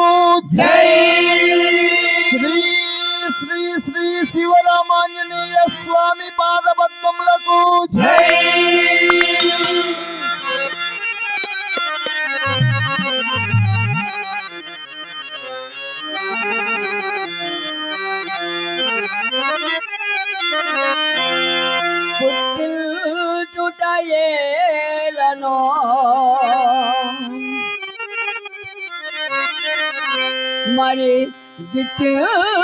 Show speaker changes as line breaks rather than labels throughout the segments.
సిద్ధి జై శ్రీ శ్రీ శ్రీ శివరామాంజనేయ స్వామి పాదపద్మములకు జై పుట్టిల్చుటయేలను మరి గిట్టుటయేలను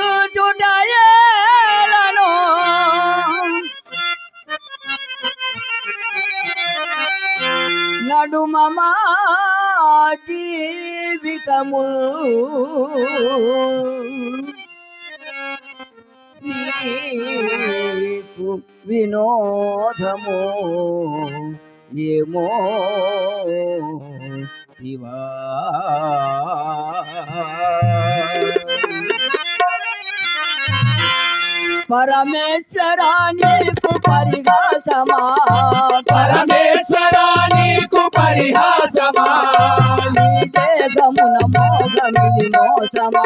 నడుమమా జీవితము. నీకు వినోదము. ఏమో శివా. పరమేశ్వరా నీకు పరిహాసమా?
పరమేశ్వర నీకు పరిహాసమా?
నీ దేహమున మోగమిది మోసమా?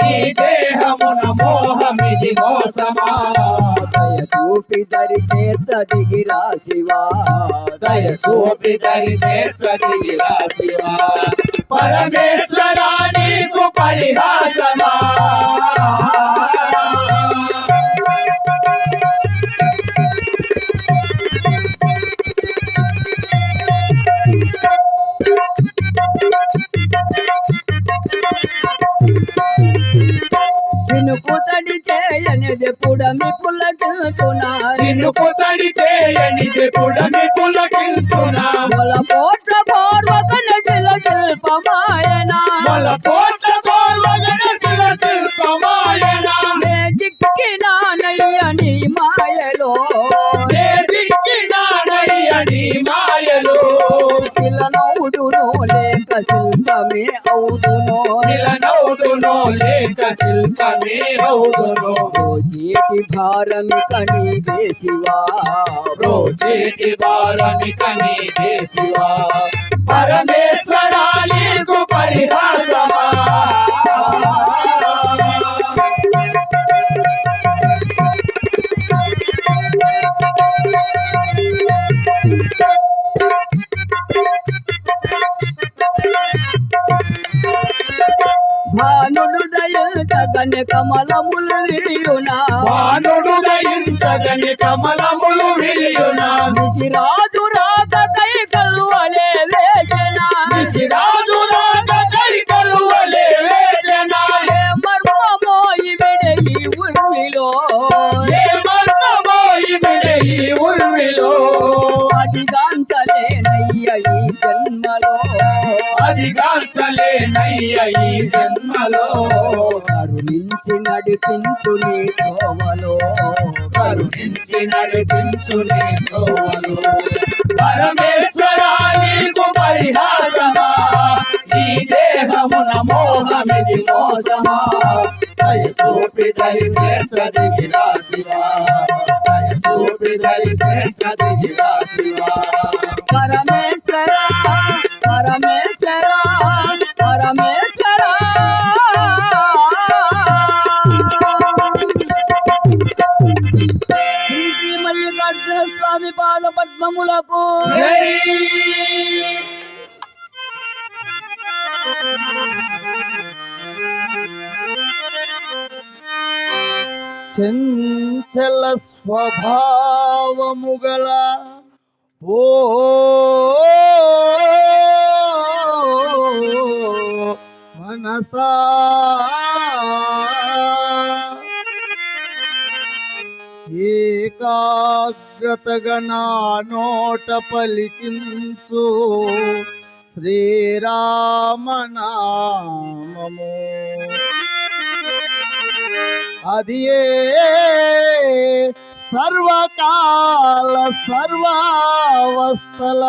నీ దేహమున మోహమిది మోసమా?
దయ చూపి దరి చేర్చ దిగిరా శివా
దయ చూపి దరి చేర్చదిగిరా శివా పరమేశ్వర నీకు పరిహాసమా?
వినుకు తడి చేయనిది పుడమి పుల్లకిల్చునా
చినుకు తడి చేయనిది పుడమి పులకించునా
మొల పోట్ల కోర్వకన చిల శిల్పమాయనా
మొల కోట్ల
శిల్పమే అవుదునో
శిలనౌదునో లేక శిల్పమే అవుదునో
చేటి భారమి కనీదే శివా
రోజేటి వారమిక నీదే శివా పరమేశ్వర నీకు పరిహాసమా.
దయగని కమలములు విరియునా.
వానుడు దయించగని కమలములు విరియునా.
రాజు రాత కై కల్వలే వేచనా
విసిరాజు రాక
నడిపించు నీ తోవలో
కరుణించి నడిపించు నీ కోవలు పరమేశ్వర నీకు పరిహాసమా? ఈ దేహమున మోహమిది మోసమా? దయ చూపి దరి చేర్చదిగిరా శివా దయ దరి చేర్చదిగిరా శివా
పరమేశ్వర పరమేశ్వర. పాద పద్మములకు
జై
చంచల స్వభావముగల ఓ మనసా ఏకాగ్రతగా నా నోట పలికించు.
శ్రీరామనామము. అది సర్వకాల సర్వావస్థల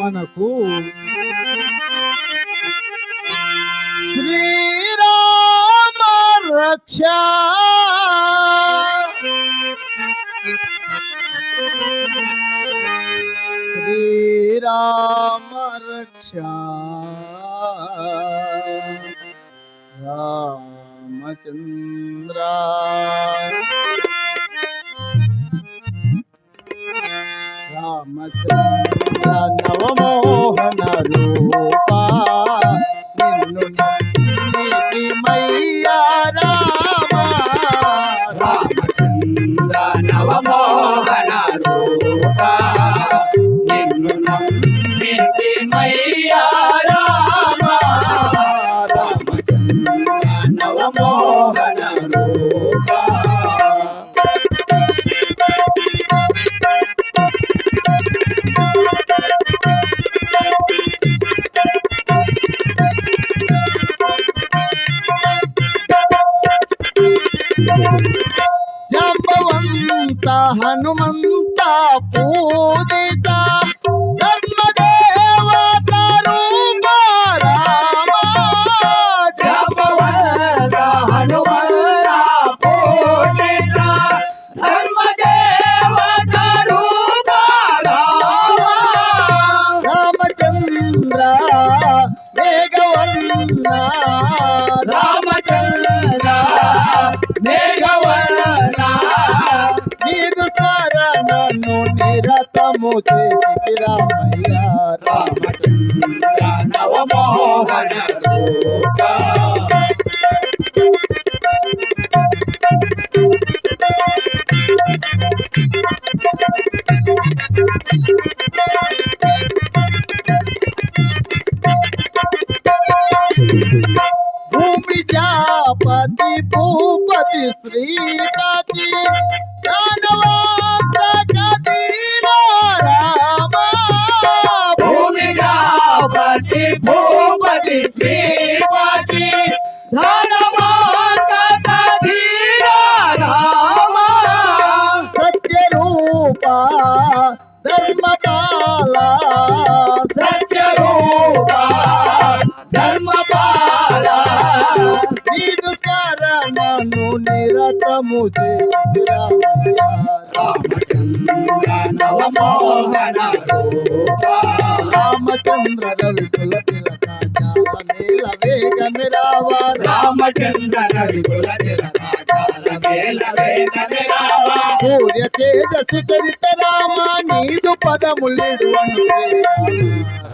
మనకు. శ్రీరామ రక్ష శ్రీరామ రక్ష రామచంద్ర రామచంద్ర నవమోహన రూపా నమ్మితి మయ్యా రామ
రామచంద్ర నవమోహన
జంబవంత హనుమంత పూజిత నిరతము
రామచంద్ర నవమోహన రూప
రవికుల తిలక నీల వేగమి
రామచంద్ర
సూర్య తేజస్సు చరిత రామ నీదు పదములు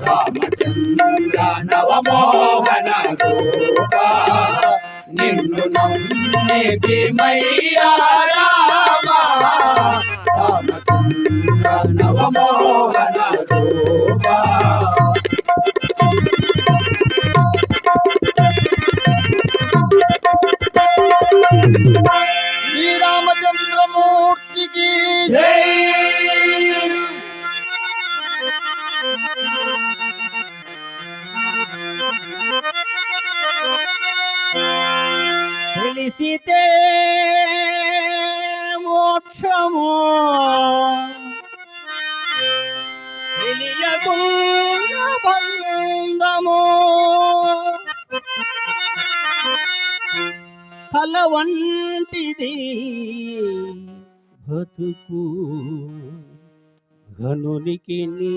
రామచంద్ర నవమోహన నిన్ను నమ్మే భీమయ్యా రామా రామచంద్ర నవమోహన రూపా
శ్రీరామచంద్రమూర్తికి
జై
తెలిసితే మోక్షము తెలియకుందము బంధము కల వంటిది బతుకు ఘనునికి నీ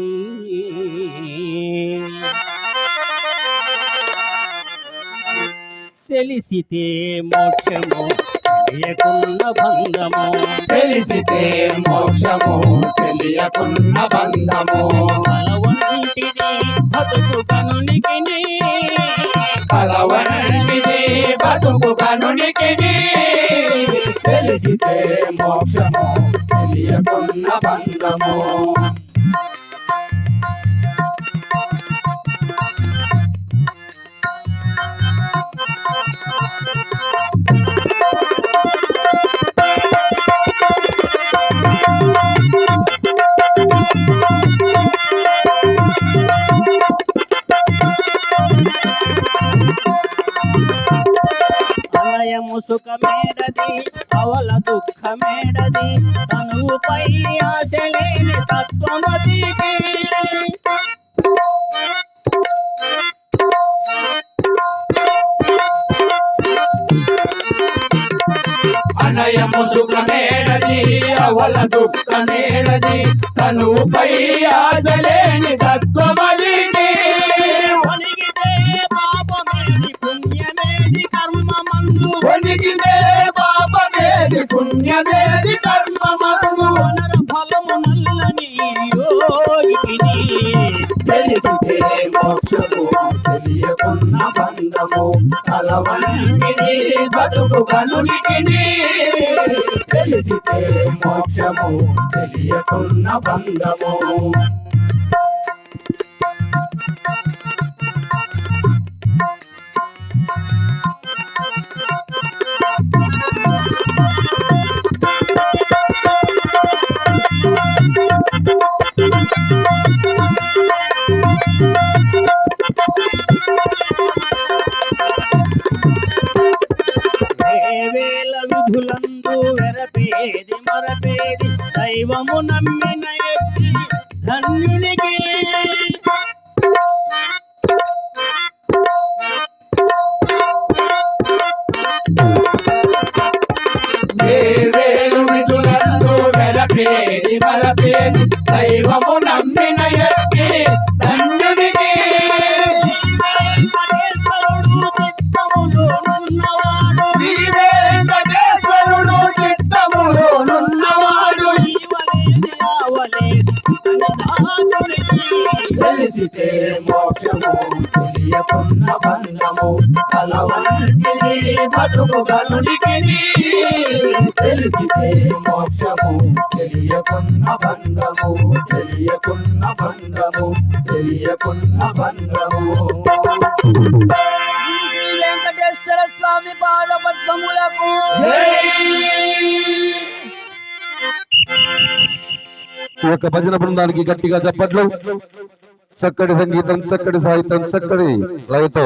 తెలిసితే మోక్షము తెలియకున్న బంధము.
తెలిసితే మోక్షము తెలియకున్న బంధము.
బలవంటిది బతుకు కనునికి నీ.
కలవనంటిది బతుకు కనునికి తెలిసితే మోక్షము తెలియకున్న బంధము.
దుఃఖమేడది తనువుపై ఆశ లేని తత్వమతికి.
అనయము అవల తనుపై ఆశలేని తత్వమదికి
వణిగితే పాపమేది పుణ్యమేది కర్మమందు.
వణికితే పాపమేది పుణ్యమేది కర్మమందు.
వనర ఫలము నల్లని యోగిని
తెలిసితే మోక్షము తెలియకున్న బంధము కలవంటిది బతుకు కనునికి తెలిసితే మోక్షము తెలియకున్న బంధము.
వెరపేది మరపేది దైవము నమ్మిన ఎట్టి ధన్యునికి.
వేరు బతుకు గనునికి తెలిసితే మోక్షము తెలియకున్న బంధము తెలియకున్న బంధము తెలియకున్న బంధము.
శ్రీ వెంకటేశ్వర స్వామి పాద పద్మములకు
ఈ యొక్క భజన బృందానికి గట్టిగా చప్పట్లు. చక్కటి సంగీతం చక్కటి సాహిత్యం చక్కటి లయతో.